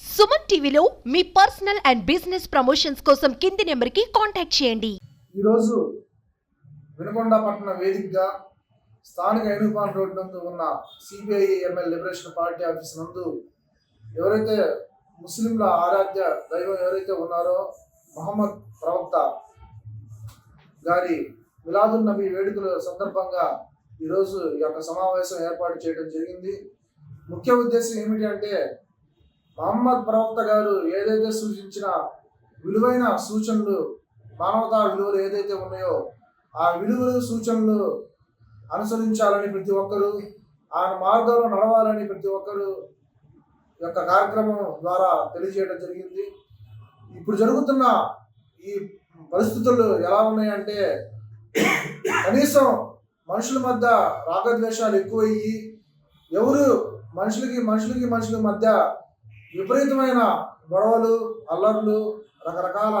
సుమన్ టీవీలో మీ personal and business promotions కోసం కింది నెంబర్కి కాంటాక్ట్ చేయండి. ఈరోజు వినుకొండ పట్టణ వేదికగా స్థానిక ఎనుపాన్ రోడ్ నందు ఉన్న CPI ML liberation party office నందు ఎవరైతే ముస్లింల ఆరాధ్య దైవం ఎవరైతే ఉన్నారో మహమ్మద్ ప్రవక్త గారి మిలాదున్ నబీ వేడుకల సందర్భంగా ఈరోజు ఈ యొక్క సమావేశం ఏర్పాటు చేయడం జరిగింది. ముఖ్య ఉద్దేశం ఏమిటి అంటే మహమ్మద్ ప్రవక్త గారు ఏదైతే సూచించిన విలువైన సూచనలు మానవతా విలువలు ఏదైతే ఉన్నాయో ఆ విలువలు సూచనలు అనుసరించాలని ప్రతి ఒక్కరూ ఆ మార్గంలో నడవాలని ప్రతి ఒక్కరూ యొక్క కార్యక్రమం ద్వారా తెలియజేయడం జరిగింది. ఇప్పుడు జరుగుతున్న ఈ పరిస్థితులు ఎలా ఉన్నాయంటే కనీసం మనుషుల మధ్య రాగద్వేషాలు ఎక్కువయ్యి ఎవరు మనుషులకి మనుషులకి మనుషుల మధ్య విపరీతమైన గొడవలు అల్లర్లు రకరకాల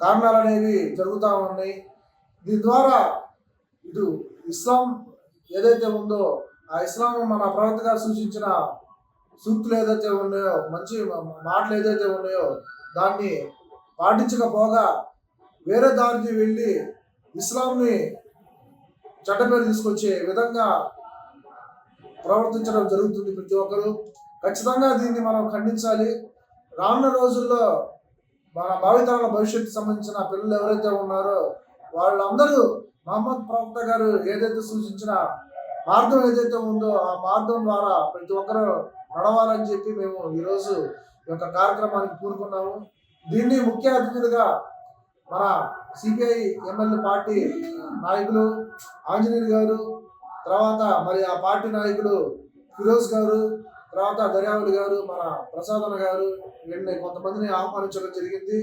కారణాలు అనేవి జరుగుతూ ఉన్నాయి. దీని ద్వారా ఇటు ఇస్లాం ఏదైతే ఉందో ఆ ఇస్లాం మన ప్రవర్త గారు సూచించిన సూక్తులు ఏదైతే ఉన్నాయో మంచి మాటలు ఏదైతే ఉన్నాయో దాన్ని పాటించకపోగా వేరే దారికి వెళ్ళి ఇస్లాంని చెడ్డ పేరు తీసుకొచ్చే విధంగా ప్రవర్తించడం జరుగుతుంది ప్రతి ఒక్కరు. ఖచ్చితంగా దీన్ని మనం ఖండించాలి. రానున్న రోజుల్లో మన భావితరాల భవిష్యత్తు సంబంధించిన పిల్లలు ఎవరైతే ఉన్నారో వాళ్ళందరూ మహమ్మద్ ప్రవక్త గారు ఏదైతే సూచించిన మార్గం ఏదైతే ఉందో ఆ మార్గం ద్వారా ప్రతి ఒక్కరూ నడవాలని చెప్పి మేము ఈరోజు ఈ యొక్క కార్యక్రమానికి కూరుకున్నాము దీన్ని ముఖ్య అతిథులుగా మన సిపిఐ ఎమ్మెల్యే పార్టీ నాయకులు ఆంజనేయులు గారు తర్వాత మరి ఆ పార్టీ నాయకులు ఫిరోజ్ గారు తర్వాత దర్యావులు గారు మన ప్రసాదన గారు వీళ్ళని కొంతమందిని ఆహ్వానించడం జరిగింది.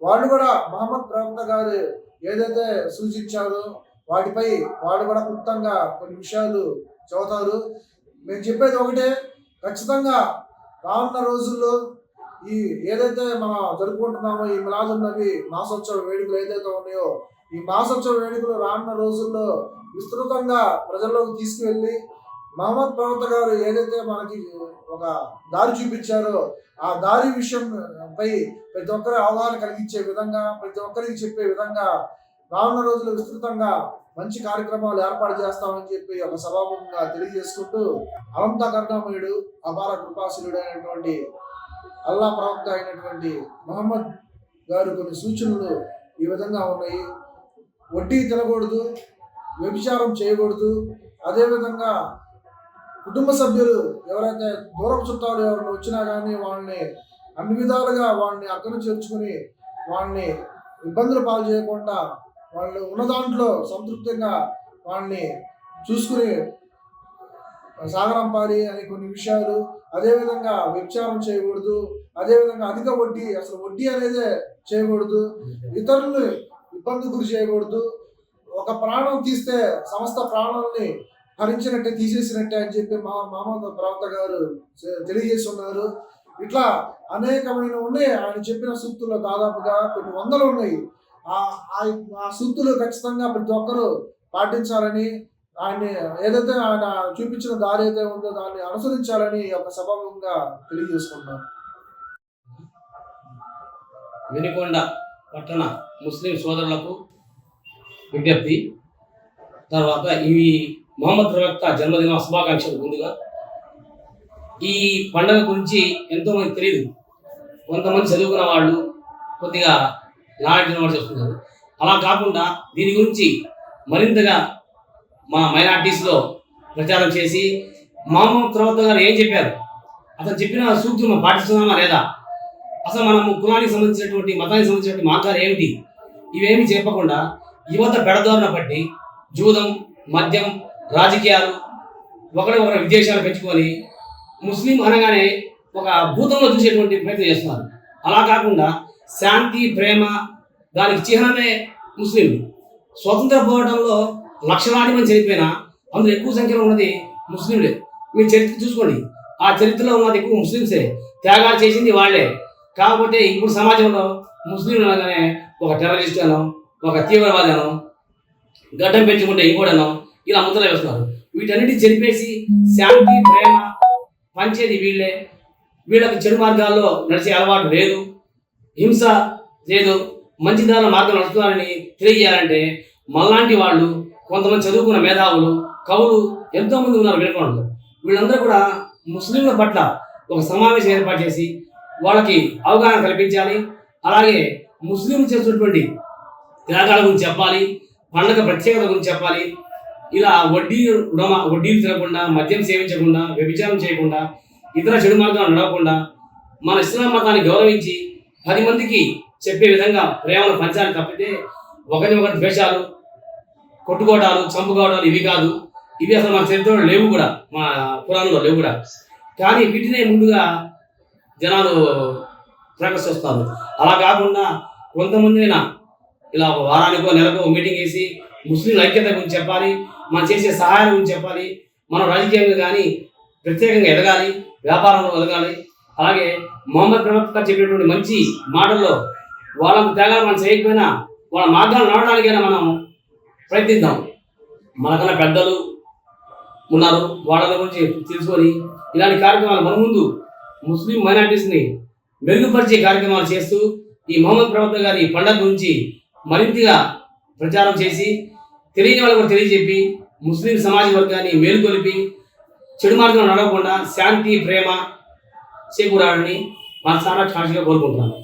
వాళ్ళు కూడా మహమ్మద్ ప్రవక్త గారు ఏదైతే సూచించారో వాటిపై వాళ్ళు కూడా క్లుప్తంగా కొన్ని విషయాలు చదువుతారు. మేము చెప్పేది ఒకటే ఖచ్చితంగా రానున్న రోజుల్లో ఈ ఏదైతే మనం జరుపుకుంటున్నామో ఈ మిలాదుల్ నబీ మాసోత్సవ వేడుకలు ఏదైతే ఉన్నాయో ఈ మాసోత్సవ వేడుకలు రానున్న రోజుల్లో విస్తృతంగా ప్రజల్లోకి తీసుకువెళ్ళి మహమ్మద్ ప్రవక్త గారు ఏదైతే మనకి ఒక దారి చూపించారో ఆ దారి విషయం పై ప్రతి ఒక్కరి అవగాహన కలిగించే విధంగా ప్రతి ఒక్కరికి చెప్పే విధంగా రానున్న రోజులు విస్తృతంగా మంచి కార్యక్రమాలు ఏర్పాటు చేస్తామని చెప్పి ఒక సభాముఖంగా తెలియజేసుకుంటూ అనంత కరుణామయుడు అపార కృపాశీలుడు అయినటువంటి అల్లా ప్రవక్త అయినటువంటి మహమ్మద్ గారు కొన్ని సూచనలు ఈ విధంగా ఉన్నాయి. వడ్డీ తినకూడదు వ్యభిచారం చేయకూడదు. అదేవిధంగా కుటుంబ సభ్యులు ఎవరైతే దూరపు చుట్టాలు ఎవరైనా వచ్చినా కానీ వాళ్ళని అన్ని విధాలుగా వాళ్ళని అక్కను చేర్చుకుని వాళ్ళని ఇబ్బందులు పాలు చేయకుండా వాళ్ళు ఉన్న దాంట్లో సంతృప్తిగా వాళ్ళని చూసుకుని సాగరంపాలి అనే కొన్ని విషయాలు అదేవిధంగా వ్యభిచారం చేయకూడదు అదేవిధంగా అధిక వడ్డీ అసలు వడ్డీ అనేదే చేయకూడదు ఇతరులు ఇబ్బంది గురి చేయకూడదు. ఒక ప్రాణం తీస్తే సమస్త ప్రాణాలని హరించినట్టే తీసేసినట్టే అని చెప్పి మా మామ ప్రవక్త గారు తెలియజేసి ఉన్నారు ఇట్లా అనేకమైన ఉన్నాయి. ఆయన చెప్పిన సూక్తులు దాదాపుగా కొన్ని వందలు ఉన్నాయి. ఆ ఆ సూక్తులు ఖచ్చితంగా ప్రతి ఒక్కరూ పాటించాలని ఆయన్ని ఏదైతే ఆయన చూపించిన దారి అయితే ఉందో దాన్ని అనుసరించాలని ఒక సభావంగా సభాముఖంగా వినికొండ వెనికొండ పట్టణ ముస్లిం సోదరులకు విజ్ఞప్తి. తర్వాత ఈ మొహమ్మద్ ప్రవక్త జన్మదిన శుభాకాంక్షలు ముందుగా. ఈ పండుగ గురించి ఎంతోమంది తెలియదు కొంతమంది చదువుకున్న వాళ్ళు కొద్దిగా నాలెడ్జ్ వాళ్ళు చెప్తున్నారు. అలా కాకుండా దీని గురించి మరింతగా మా మైనార్టీస్లో ప్రచారం చేసి మొహమ్మద్ ప్రవక్త గారు ఏం చెప్పారు? అతను చెప్పిన సూక్తులు మనం పాటిస్తున్నామా లేదా? అసలు మనము కులానికి సంబంధించినటువంటి మతానికి సంబంధించినటువంటి మార్గాలు ఏమిటి? ఇవేమి చెప్పకుండా యువత పెడదోరణ పట్టి జూదం మద్యం రాజకీయాలు ఒకరి ఒకరి విదేశాలు పెంచుకొని ముస్లిం అనగానే ఒక భూతంలో చూసేటువంటి ప్రయత్నం చేస్తున్నారు. అలా కాకుండా శాంతి ప్రేమ దానికి చిహ్నమే ముస్లింలు స్వతంత్ర పోరాటంలో లక్షలాది మంది చనిపోయినా అందులో ఎక్కువ సంఖ్యలో ఉన్నది ముస్లింలే. మీ చరిత్ర చూసుకోండి. ఆ చరిత్రలో ఉన్నది ఎక్కువ ముస్లింసే. త్యాగాలు చేసింది వాళ్ళే. కాకపోతే ఇప్పుడు సమాజంలో ముస్లింలు అనగానే ఒక టెర్రరిస్ట్ అనో ఒక తీవ్రవాదనం గడ్డం పెంచుకుంటే ఇంకోడనో ఇలా ముద్ర వేస్తున్నారు వీటన్నిటి చెరిపేసి శాంతి ప్రేమ పంచేది వీళ్ళే. వీళ్ళకి చెడు మార్గాల్లో నడిచే అలవాటు లేదు. హింస లేదు. మంచి దారిలో మార్గం నడుస్తున్నారని తెలియజేయాలంటే మళ్ళాంటి వాళ్ళు కొంతమంది చదువుకున్న మేధావులు కవులు ఎంతోమంది ఉన్నారు వినకొండలో వీళ్ళందరూ కూడా ముస్లింల పట్ల ఒక సమావేశం ఏర్పాటు చేసి వాళ్ళకి అవగాహన కల్పించాలి. అలాగే ముస్లింలు చేస్తున్నటువంటి త్యాగాల గురించి చెప్పాలి. పండగ ప్రత్యేకత గురించి చెప్పాలి. ఇలా వడ్డీ రుణ వడ్డీలు తినకుండా మద్యం సేవించకుండా వ్యభిచారం చేయకుండా ఇతర చెడు మార్గాలు నడవకుండా మన ఇస్లాం మతాన్ని గౌరవించి పది మందికి చెప్పే విధంగా ప్రేమను పంచాలి తప్పితే ఒకరి ఒకరి ద్వేషాలు కొట్టుకోవడాలు చంపుకోవడాలు ఇవి కాదు. ఇవి అసలు మన చరిత్రలో లేవు కూడా. మన పురాణంలో లేవు కూడా. కానీ వీటినే ముందుగా జనాలు ప్రకటిస్తారు అలా కాకుండా కొంతమందిన ఇలా ఒక వారానికో నెలకో మీటింగ్ వేసి ముస్లిం ఐక్యత గురించి చెప్పాలి. మనం చేసే సహాయం గురించి చెప్పాలి. మనం రాజకీయంగా కానీ ప్రత్యేకంగా ఎదగాలి వ్యాపారంలో ఎదగాలి. అలాగే మొహమ్మద్ ప్రవక్త చెప్పినటువంటి మంచి మాటల్లో వాళ్ళకు త్యాగాలు మనం చేయకపోయినా వాళ్ళ మార్గాలు నడవడానికైనా మనం ప్రయత్నిద్దాం. మనకన్నా పెద్దలు ఉన్నారు. వాళ్ళ గురించి తెలుసుకొని ఇలాంటి కార్యక్రమాలు మన ముందు ముస్లిం మైనార్టీస్ని మెరుగుపరిచే కార్యక్రమాలు చేస్తూ ఈ మొహమ్మద్ ప్రవక్త గారి పండగ గురించి మరింతగా ప్రచారం చేసి తెలియని వాళ్ళు కూడా తెలియజెప్పి ముస్లిం సమాజ వర్గాన్ని మేలుకొలిపి చెడు మార్గంలో నడవకుండా శాంతి ప్రేమ చేకూరాలని మన చాలా సాక్షిగా కోరుకుంటున్నాను.